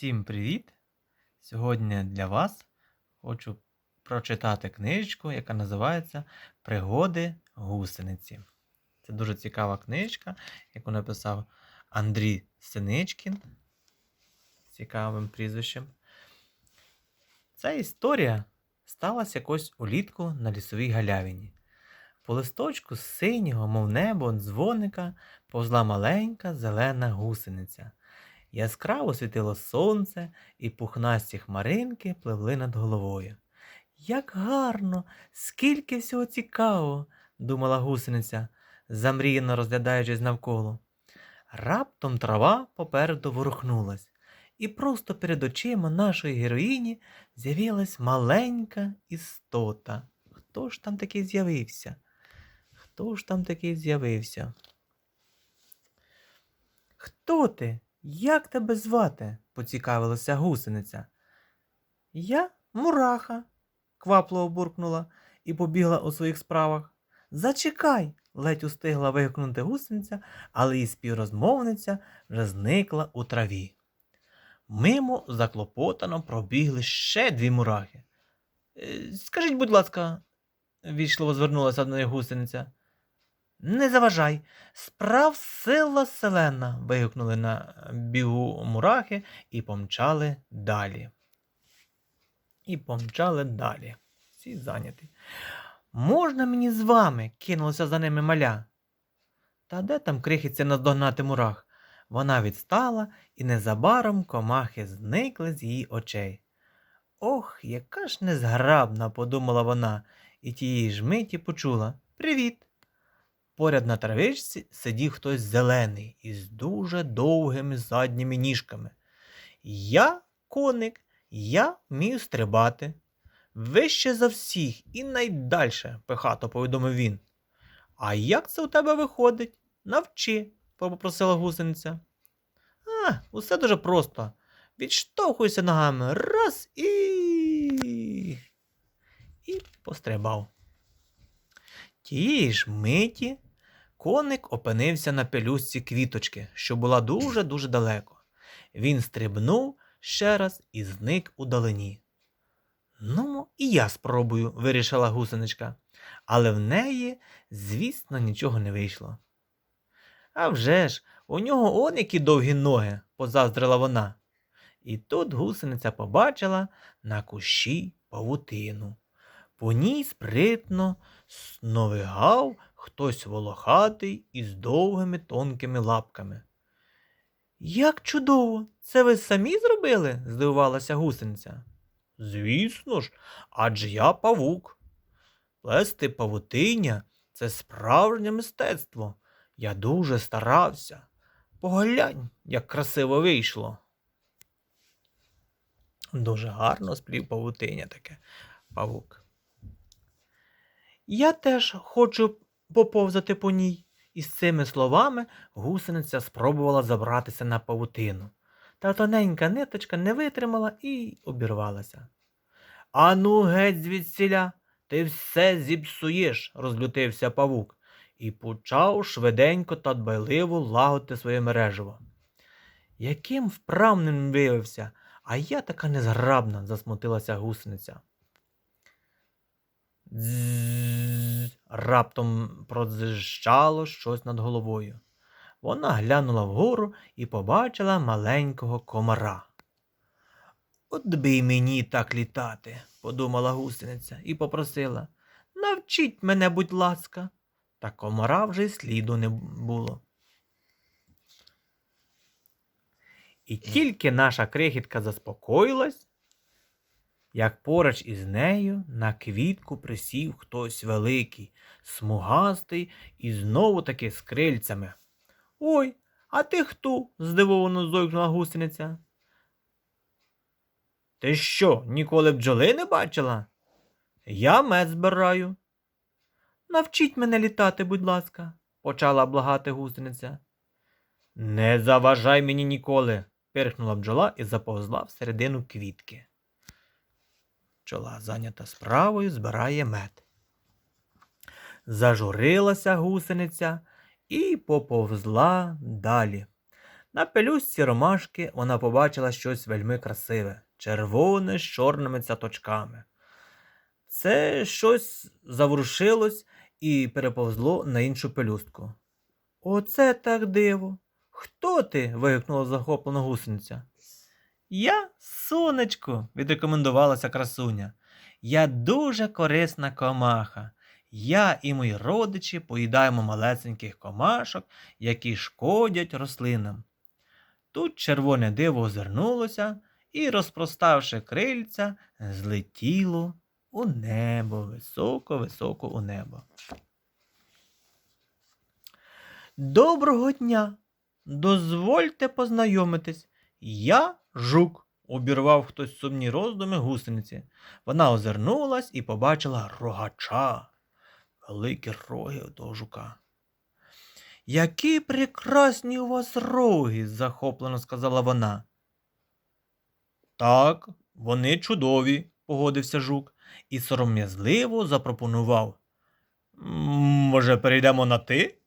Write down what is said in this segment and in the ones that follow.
Всім привіт! Сьогодні для вас хочу прочитати книжечку, яка називається Пригоди гусениці. Це дуже цікава книжка, яку написав Андрій Синичкін цікавим прізвищем. Ця історія сталася якось улітку на лісовій галявині. По листочку з синього, мов небо, дзвоника повзла маленька зелена гусениця. Яскраво світило сонце, і пухнасті хмаринки пливли над головою. Як гарно, скільки всього цікавого, думала гусениця, замріяно розглядаючись навколо. Раптом трава попереду ворухнулась, і просто перед очима нашої героїні з'явилась маленька істота. Хто ж там такий з'явився? Хто ж там такий з'явився? Хто ти? Як тебе звати? поцікавилася гусениця. Я мураха, квапливо буркнула і побігла у своїх справах. Зачекай, ледь устигла вигукнути гусениця, але її співрозмовниця вже зникла у траві. Мимо заклопотано пробігли ще дві мурахи. «Е, Скажіть, будь ласка, вічливо звернулася до неї гусениця. Не заважай, справ сила селена. вигукнули на бігу мурахи і помчали далі. І помчали далі. Всі зайняті. Можна мені з вами? кинулася за ними маля. Та де там крихиться наздогнати мурах? Вона відстала, і незабаром комахи зникли з її очей. Ох, яка ж незграбна, подумала вона, і тієї ж миті почула Привіт. Поряд на травичці сидів хтось зелений із дуже довгими задніми ніжками. Я коник, я вмію стрибати. Вище за всіх і найдальше, пихато повідомив він. А як це у тебе виходить? Навчи, попросила гусениця. А, усе дуже просто. Відштовхуйся ногами раз і. І пострибав. Тієї ж миті коник опинився на пелюстці квіточки, що була дуже-дуже далеко. Він стрибнув ще раз і зник у далині. Ну, і я спробую, вирішила гусеничка, але в неї, звісно, нічого не вийшло. А вже ж, у нього он які довгі ноги, позаздрила вона. І тут гусениця побачила на кущі павутину. По ній спритно сновигав хтось волохатий із довгими тонкими лапками. Як чудово! Це ви самі зробили? здивувалася гусениця. Звісно ж, адже я павук. Плести павутиння це справжнє мистецтво. Я дуже старався. Поглянь, як красиво вийшло. Дуже гарно сплів павутиння таке павук. Я теж хочу поповзати по ній. І з цими словами гусениця спробувала забратися на павутину. Та тоненька ниточка не витримала і обірвалася. Ану, геть звідсіля, ти все зіпсуєш, розлютився павук, і почав швиденько та дбайливо лагодити своє мережево. Яким вправним виявився, а я така незграбна, засмутилася гусениця. Дзззз, раптом продзищало щось над головою. Вона глянула вгору і побачила маленького комара. От би й мені так літати, подумала гусениця і попросила. Навчіть мене, будь ласка. Та комара вже й сліду не було. І тільки наша крихітка заспокоїлась, як поруч із нею на квітку присів хтось великий, смугастий і знову таки з крильцями. Ой, а ти хто? здивовано зойкнула гусениця. Ти що, ніколи бджоли не бачила? Я мед збираю. Навчіть мене літати, будь ласка, почала благати гусениця. Не заважай мені ніколи, пирхнула бджола і заповзла всередину квітки. Бджола, зайнята справою, збирає мед. Зажурилася гусениця і поповзла далі. На пелюстці ромашки вона побачила щось вельми красиве, червоне з чорними цяточками. Це щось заворушилось і переповзло на іншу пелюстку. Оце так диво. Хто ти? вигукнула захоплена гусениця. Я сонечко, відрекомендувалася красуня. Я дуже корисна комаха. Я і мої родичі поїдаємо малесеньких комашок, які шкодять рослинам. Тут червоне диво озирнулося і, розпроставши крильця, злетіло у небо, високо-високо у небо. Доброго дня! Дозвольте познайомитись. Я жук, обірвав хтось сумні роздуми гусениці. Вона озирнулась і побачила рогача, великі роги того жука. Які прекрасні у вас роги, захоплено сказала вона. Так, вони чудові, погодився жук і сором'язливо запропонував. Може, перейдемо на ти?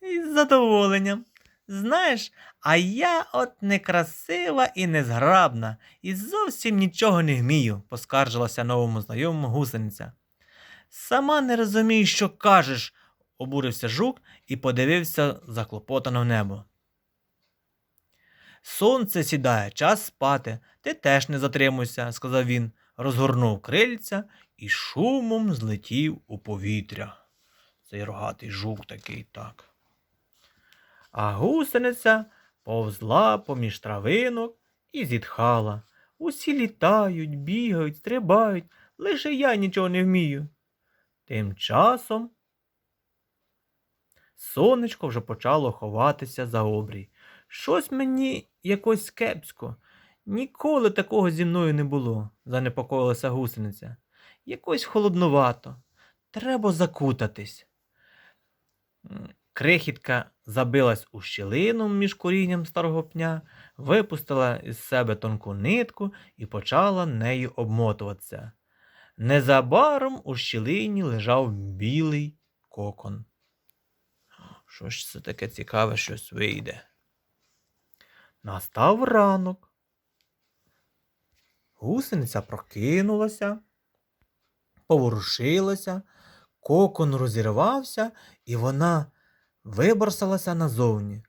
Із задоволенням. Знаєш, а я от некрасива і незграбна, і зовсім нічого не вмію, поскаржилася новому знайомому гусениця. Сама не розумію, що кажеш, обурився жук і подивився заклопотано в небо. Сонце сідає, час спати. Ти теж не затримуйся, сказав він, розгорнув крильця і шумом злетів у повітря. Цей рогатий жук такий так. А гусениця повзла поміж травинок і зітхала. Усі літають, бігають, стрибають, лише я нічого не вмію. Тим часом сонечко вже почало ховатися за обрій. Щось мені якось кепсько. Ніколи такого зі мною не було, занепокоїлася гусениця. Якось холоднувато. Треба закутатись. Крихітка забилась у щілину між корінням старого пня, випустила із себе тонку нитку і почала нею обмотуватися. Незабаром у щілині лежав білий кокон. Що ж це таке цікаве щось вийде? Настав ранок. Гусениця прокинулася, поворушилася, кокон розірвався, і вона виборсалася назовні.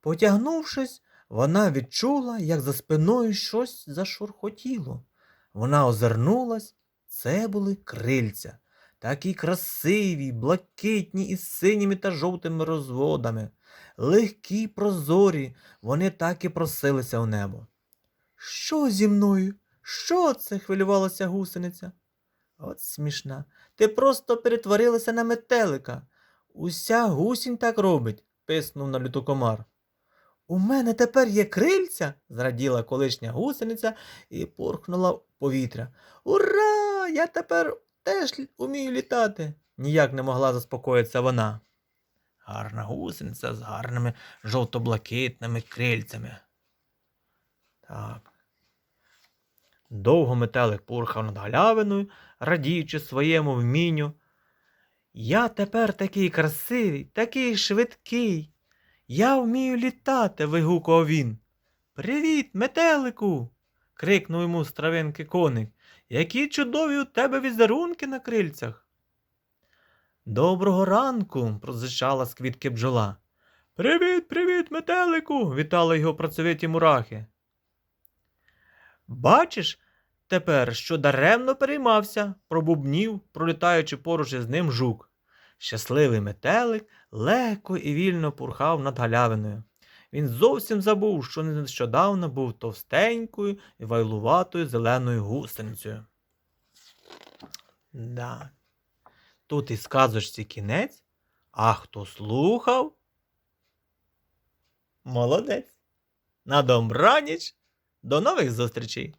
Потягнувшись, вона відчула, як за спиною щось зашурхотіло. Вона озирнулась, це були крильця, такі красиві, блакитні із синіми та жовтими розводами. Легкі, прозорі, вони так і просилися у небо. Що зі мною? Що це? хвилювалася гусениця. От смішна. Ти просто перетворилася на метелика. Уся гусінь так робить, писнув на люту комар. У мене тепер є крильця, зраділа колишня гусениця і порхнула в повітря. Ура! Я тепер теж умію літати. Ніяк не могла заспокоїтися вона. Гарна гусениця з гарними жовто-блакитними крильцями. Так. Довго метелик пурхав над галявиною, радіючи своєму вмінню. Я тепер такий красивий, такий швидкий. Я вмію літати, вигукував він. Привіт, метелику. крикнув йому з травинки коник. Які чудові у тебе візерунки на крильцях. Доброго ранку, прозичала з квітки бджола. Привіт, привіт, метелику. вітали його працьовиті мурахи. Бачиш, тепер, що даремно переймався, пробубнів, пролітаючи поруч із ним жук. Щасливий метелик легко і вільно пурхав над галявиною. Він зовсім забув, що нещодавно був товстенькою і вайлуватою зеленою гусеницею. Да. Тут і сказочці кінець, а хто слухав? Молодець. На добраніч. До нових зустрічей!